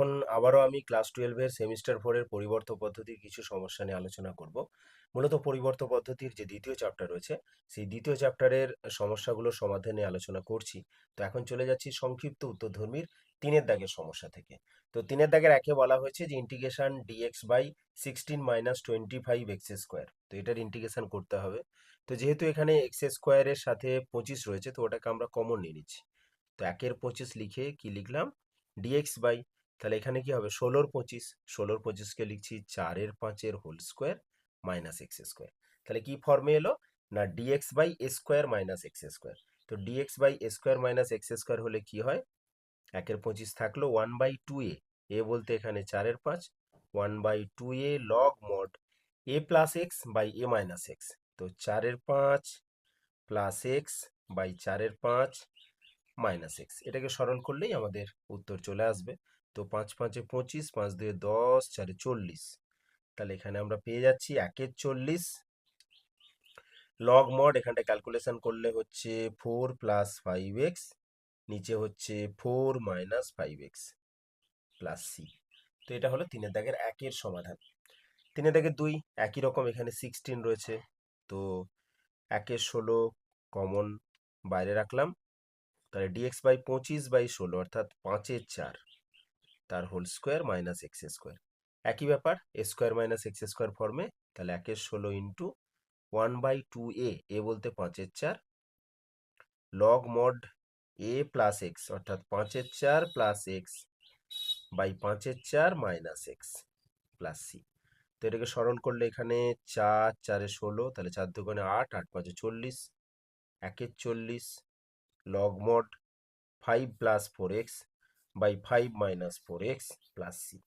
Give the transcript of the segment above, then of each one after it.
এখন আবারও আমি ক্লাস টুয়েলভের সেমিস্টার ফোরের পরিবর্ত পদ্ধতির কিছু সমস্যা নিয়ে আলোচনা করব। মূলত পরিবর্ত পদ্ধতির যে দ্বিতীয় চ্যাপ্টার রয়েছে, সেই দ্বিতীয় চ্যাপ্টারের সমস্যাগুলোর সমাধানে আলোচনা করছি। তো এখন চলে যাচ্ছি সংক্ষিপ্ত উত্তরধর্মীর তিনের দাগের সমস্যা থেকে। তো তিনের দাগের একে বলা হয়েছে যে integration D X by sixteen minus twenty five X square তো এটার ইন্টিগ্রেশন করতে হবে। তো যেহেতু এখানে এক্স স্কোয়ারের সাথে পঁচিশ রয়েছে, তো ওটাকে আমরা কমন নিয়ে নিচ্ছি। তো একের পঁচিশ লিখে কি লিখলাম? ডিএক্স বাই তাহলে এখানে কি হবে? ষোলোর পঁচিশ। ষোলোর পঁচিশকে লিখছি চারের পাঁচের whole square minus X square. তাহলে কি ফর্মে এলো? না D X by A square minus X square তো D X by A square minus X square হলে কি হয়? একের পঁচিশ থাকল one by two A A বলতে এখানে চারের পাঁচ one by two A log mod A plus X by A minus X তো চারের পাঁচ প্লাস এক্স বাই চারের পাঁচ মাইনাস এক্স এটাকে সরল করলেই আমাদের উত্তর চলে আসবে। তো পাঁচ পাঁচে পঁচিশ, পাঁচ দুয়ে দশ, চারে চল্লিশ। তাহলে এখানে আমরা পেয়ে যাচ্ছি একের চল্লিশ। লগ মড এখানটা ক্যালকুলেশন করলে হচ্ছে ফোর প্লাস ফাইভ এক্স নিচে হচ্ছে four minus five X plus C তো এটা হলো তিনের দাগের একের সমাধান। তিনের দাগের দুই, একই রকম এখানে সিক্সটিন রয়েছে। তো একের ষোলো কমন বাইরে রাখলাম। তাহলে ডিএক্স বাই পঁচিশ বাই ষোলো, অর্থাৎ পাঁচের চার। তার whole square minus X square একই ব্যাপার A square minus X square ফর্মে তাহলে একের ষোলো into one by two A A বলতে পাঁচের চার log mod A plus X অর্থাৎ পাঁচের চার প্লাস এক্স বাই পাঁচের চার মাইনাস এক্স প্লাস সি তো এটাকে সরল করলে এখানে চার, চারে ষোলো, তাহলে চার দোকানে আট আট পাঁচে চল্লিশ, একের চল্লিশ log mod five plus four X by five minus four X plus C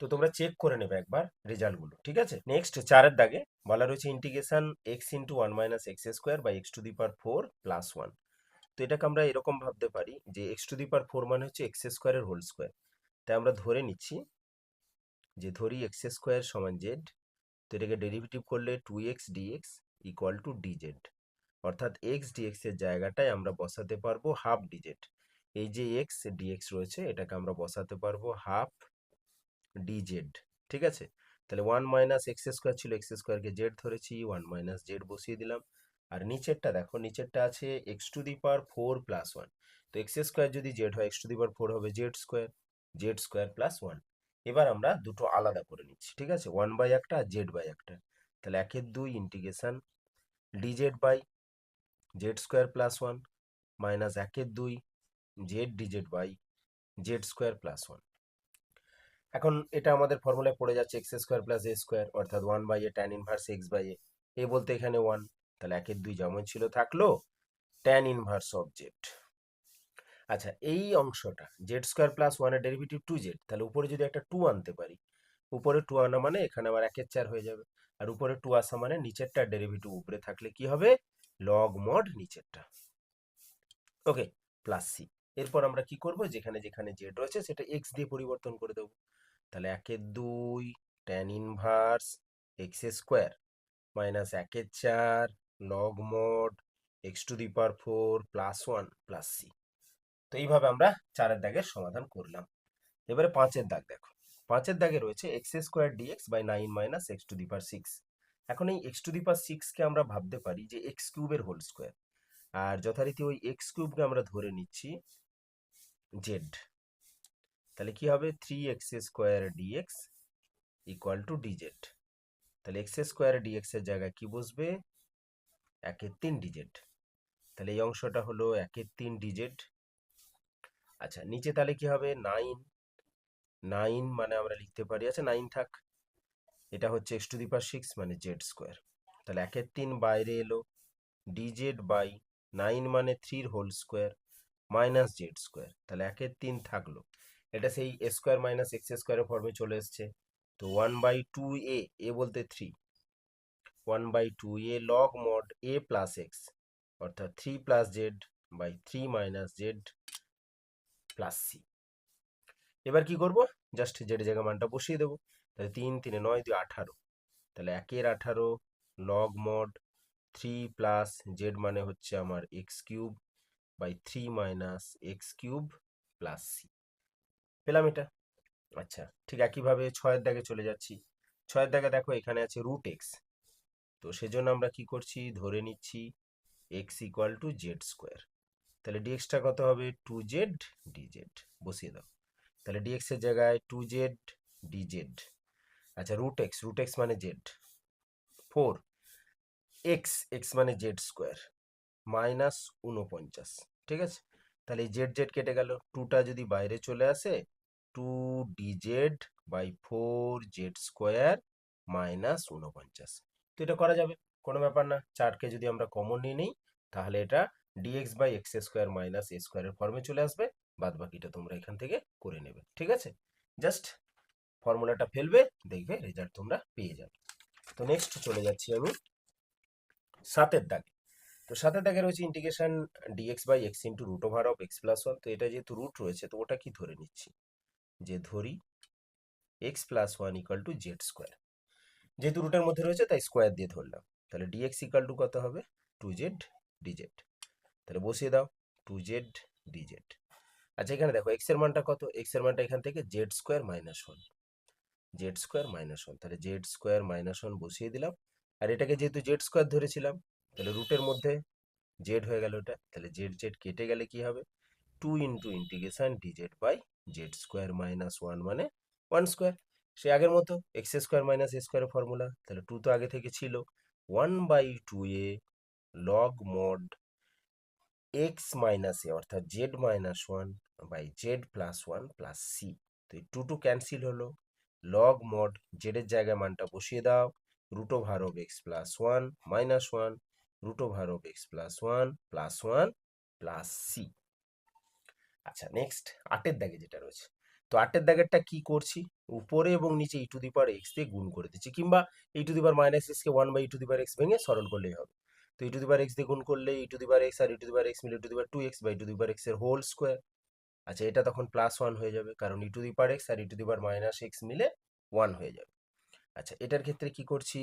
তো তোমরা চেক করে নেবে একবার রেজাল্টগুলো ঠিক আছে? নেক্সট চারের দাগে বলা রয়েছে integration X into one minus X square by X to the power four plus one তো এটাকে আমরা এরকম ভাবতে পারি যে X to the power four মানে হচ্ছে এক্স স্কোয়ারের হোল স্কোয়ার তাই আমরা ধরে নিচ্ছি যে ধরি এক্স স্কোয়ার সমান জেড তো এটাকে ডেরিভেটিভ করলে two x dx equal to dz অর্থাৎ এক্স ডিএক্স এর জায়গাটায় আমরা বসাতে পারব হাফ ডিজেড এই যে এক্স ডিএক্স রয়েছে, এটাকে আমরা বসাতে পারব হাফ ডিজেড ঠিক আছে? তাহলে ওয়ান মাইনাস এক্স স্কোয়ার ছিল এক্স স্কোয়ারকে জেড ধরেছি ওয়ান মাইনাস জেড বসিয়ে দিলাম। আর নিচেরটা দেখো, নিচেরটা আছে X to the power four plus one তো এক্স স্কোয়ার যদি জেড হয় X to the power four হবে Z square Z square plus one এবার আমরা দুটো আলাদা করে নিচ্ছি, ঠিক আছে? ওয়ান বাই একটা আর জেড বাই একটা। তাহলে একের দুই integration D Z by Z square plus one minus একের দুই Z D Z by Z square plus one এখন এটা আমাদের ফর্মুলায় পড়ে যাচ্ছে X square plus A square অর্থাৎ one by A tan inverse X by A A বলতে এখানে ওয়ান তাহলে একের দুই যেমন ছিল থাকল ট্যান ইনভার্স অফ জেড আচ্ছা এই অংশটা জেড স্কোয়ার প্লাস ওয়ানের ডেরিভেটিভ টু জেড তাহলে উপরে যদি একটা টু আনতে পারি, উপরে টু আনা মানে এখানে আবার একের চার হয়ে যাবে। আর উপরে টু আসা মানে নিচেরটা ডেরিভেটিভ উপরে থাকলে কি হবে? লগ মড নিচেরটা। ওকে প্লাস সি এরপর আমরা কি করব? যেখানে যেখানে জেড রয়েছে সেটা এক্স দিয়ে পরিবর্তন করে দেবো। তাহলে একের দুই tan inverse X square minus একের চার log mod X to the power four plus one plus C তো এইভাবে আমরা চারের দাগের সমাধান করলাম। এবারে পাঁচের দাগ দেখো। পাঁচের দাগে রয়েছে X square D X by nine minus X to the power six এখন এই এক্স টু দি পাওয়ার সিক্সকে আমরা ভাবতে পারি যে এক্স কিউবের হোল স্কোয়ার আর যথারীতি ওই এক্স কিউবকে আমরা ধরে নিচ্ছি জেড তাহলে কি হবে? Three x square dx equal to dz তাহলে এক্স স্কোয়ার ডিএক্স এর জায়গায় কি বসবে? একের তিন ডিজেড তাহলে এই অংশটা হলো একের তিন ডিজেড আচ্ছা নিচে তাহলে কি হবে? নাইন নাইন মানে আমরা লিখতে পারি আচ্ছা নাইন থাক। এটা হচ্ছে X to the power six মানে জেড স্কোয়ার তাহলে একের তিন বাইরে এলো ডিজেড বাই নাইন মানে থ্রির whole square minus Z square, তাহলে একের তিন থাকল। এটা সেই স্কোয়ার মাইনাস এক্স স্কোয়ারের ফর্মে চলে এসছে। তো one by two A A বলতে three. One by two A log mod A plus X, অর্থাৎ three plus Z by three minus Z plus C. এবার কি করব? জাস্ট জেড জায়গা মানটা বসিয়ে দেবো। তাহলে তিন, তিনে নয়, দুই, আঠারো। তাহলে একের আঠারো, log mod three plus Z মানে হচ্ছে আমার X cube by three minus X cube plus C পেলাম এটা? আচ্ছা ঠিক একইভাবে ছয়ের দাগে চলে যাচ্ছি। ছয়ের দাগে দেখো এখানে আছে রুট তো সেজন্য আমরা কি করছি? ধরে নিচ্ছি X equal to Z square তাহলে ডিএক্সটা কত হবে? টু জেড ডিজেড বসিয়ে দাও। তাহলে ডিএক্স এর জায়গায় টু জেড ডিজেড আচ্ছা রুট এক্স মানে জেড ফোর এক্স এক্স মানে জেড স্কোয়ার মাইনাস উনপঞ্চাশ ঠিক আছে? তাহলে জেড জেড কেটে গেল। টুটা যদি বাইরে চলে আসে two D Z by four Z square minus উনপঞ্চাশ তো এটা করা যাবে, কোনো ব্যাপার না। চারকে যদি আমরা কমন নিয়ে নিই, তাহলে এটা D X by X square minus A স্কোয়ারের ফর্মে চলে আসবে। বাদ বাকিটা তোমরা এখান থেকে করে নেবে, ঠিক আছে? জাস্ট ফর্মুলাটা ফেলবে, দেখবে রেজাল্ট তোমরা পেয়ে যাবে। তো নেক্সট চলে যাচ্ছি আমি। সাতের দাগে। তো সাতের দাগে রয়েছে integration D X by X into root over of X plus one তো এটা যেহেতু রুট রয়েছে, তো ওটা কি ধরে নিচ্ছি? যে ধরি X plus one equal to Z square যেহেতু রুটের মধ্যে রয়েছে, তাই স্কোয়ার দিয়ে ধরলাম। তাহলে ডিএক্স ইকাল টু কত হবে? টু জেড ডিজেড তাহলে বসিয়ে দাও টু জেড ডিজেড আচ্ছা এখানে দেখো এক্সের মানটা কত? এক্সের মানটা এখান থেকে Z square minus one Z square minus one তাহলে জেড স্কোয়ার মাইনাস ওয়ান বসিয়ে দিলাম। আর এটাকে যেহেতু জেড স্কোয়ার ধরেছিলাম, তাহলে রুটের মধ্যে জেড হয়ে গেল ওটা তাহলে জেড জেড কেটে গেলে কি হবে? Two into integration D Z by Z square minus one মানে ওয়ান স্কোয়ার সে আগের মতো এক্স স্কোয়ার মাইনাস এ স্কোয়ারের ফর্মুলা তাহলে টু তো আগে থেকে ছিল। One by two A log mod X minus A অর্থাৎ Z minus one by Z plus one plus C তো এই টু টু ক্যান্সেল হলো। লগ মড জেডের জায়গায় মানটা বসিয়ে দাও। Root over of X plus one minus one root over of X plus one plus one plus C আচ্ছা next আটের দাগে যেটা রয়েছে তো আটের দাগেরটা কি করছি উপরে এবং নিচে ই টু দি পাওয়ার এক্স দিয়ে গুণ করে দিচ্ছি কিংবা E to the power minus এক্সকে one by E to the power X ভেঙে সরল করলেই হবে তো ই টু দি পাওয়ার এক্স দিয়ে গুণ করলে E to the power X R E to the power X মিলে E to the power two X by to the power এক্সের হোল স্কোয়ার আচ্ছা এটা তখন প্লাস ওয়ান হয়ে যাবে কারণ E to the power X R E to the power minus X মিলে one হয়ে যাবে আচ্ছা এটার ক্ষেত্রে কি করছি?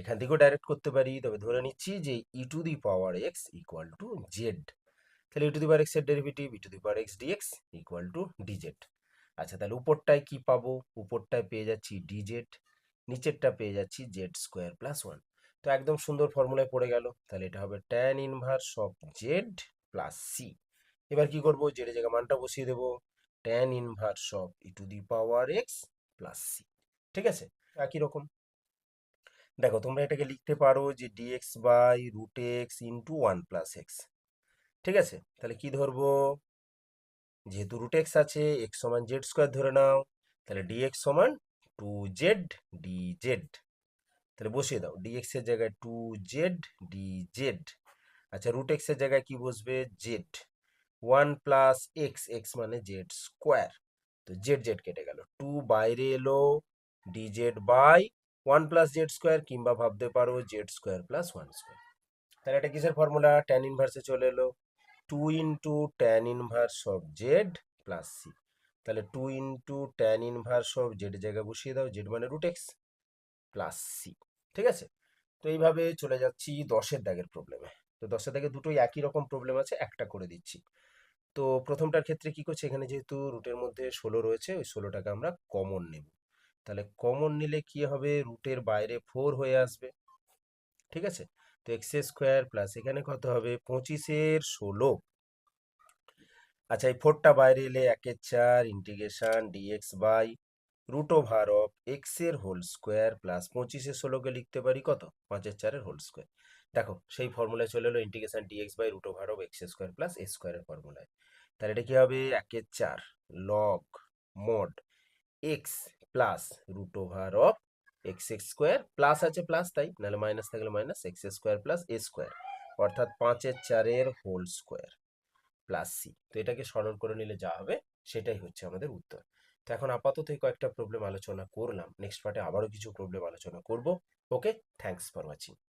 এখান থেকেও ডাইরেক্ট করতে পারি। তবে ধরে নিচ্ছি যে E to the power X equal to Z তাহলে ই টু দি পাওয়ার এক্সের derivative E to the power X D X equal to D Z আচ্ছা তাহলে উপরটায় কি পাবো? উপরটায় পেয়ে যাচ্ছি ডিজেড নিচেরটা পেয়ে যাচ্ছি জেড স্কোয়ার প্লাস ওয়ান তো একদম সুন্দর ফর্মুলায় পড়ে গেল। তাহলে এটা হবে tan inverse of Z plus C এবার কি করব? জেডের জায়গায় মানটা বসিয়ে দেবো। Tan inverse of E to the power X plus C ঠিক আছে? একই রকম। দেখো, তোমরা এটাকে লিখতে পারো যে D X by root X into one plus X ঠিক আছে? তাহলে কি ধরবো? যেহেতু রুট এক্স আছে এক্স সমান জেড স্কোয়ার ধরে নাও, তাহলে ডিএক্স সমান টু জেড ডি জেড তাহলে বসিয়ে দাও। ডিএক্স এর জায়গায় টু জেড ডি জেড আচ্ছা রুট এক্সের জায়গায় কি বসবে? Z one plus X X মানে জেড স্কোয়ার তো জেড জেড কেটে গেল। টু বাইরে এলো D Z by one plus Z square কিংবা ভাবতে পারো Z square plus one square তাহলে এটা কিসের ফর্মুলা ট্যান ইনভার্সে চলে এলো। Two into tan inverse of Z plus C তাহলে two into tan inverse of Z জায়গায় বসিয়ে দাও জেড মানে রুট এক্স প্লাস সি ঠিক আছে? তো এইভাবে চলে যাচ্ছি দশের দাগের প্রবলেমে তো দশের দাগে দুটোই একই রকম প্রবলেম আছে, একটা করে দিচ্ছি। তো প্রথমটার ক্ষেত্রে কি করছে? এখানে যেহেতু রুটের মধ্যে ষোলো রয়েছে, ওই ষোলোটাকে আমরা কমন নেব। তাহলে কমন নিলে কি হবে? রুটের বাইরে ফোর হয়ে আসবে। ঠিক আছে? তো এক্স স্কোয়ার প্লাস এখানে কত হবে? পঁচিশের ষোলো। আচ্ছা এই ফোরটা বাইরে এলে একের চার integration D X by root over of এক্সের হোল স্কোয়ার প্লাস পঁচিশের ষোলোকে লিখতে পারি কত? পাঁচের চারের হোল স্কোয়ার দেখো, সেই ফর্মুলায় চলে এলো integration D X by root over of X square plus A স্কোয়ারের ফর্মুলায় তাহলে এটা কি হবে? একের চার। Log mod X plus root over of X X square plus আছে প্লাস তাই? নাহলে মাইনাস থাকলে minus X square plus A square অর্থাৎ পাঁচের চারের হোল স্কোয়ার প্লাস সি তো এটাকে সরল করে নিলে যা হবে, সেটাই হচ্ছে আমাদের উত্তর। তো এখন আপাতত এই কয়েকটা প্রবলেম আলোচনা করলাম। নেক্সট পার্টে আবারও কিছু প্রবলেম আলোচনা করব। Okay thanks for watching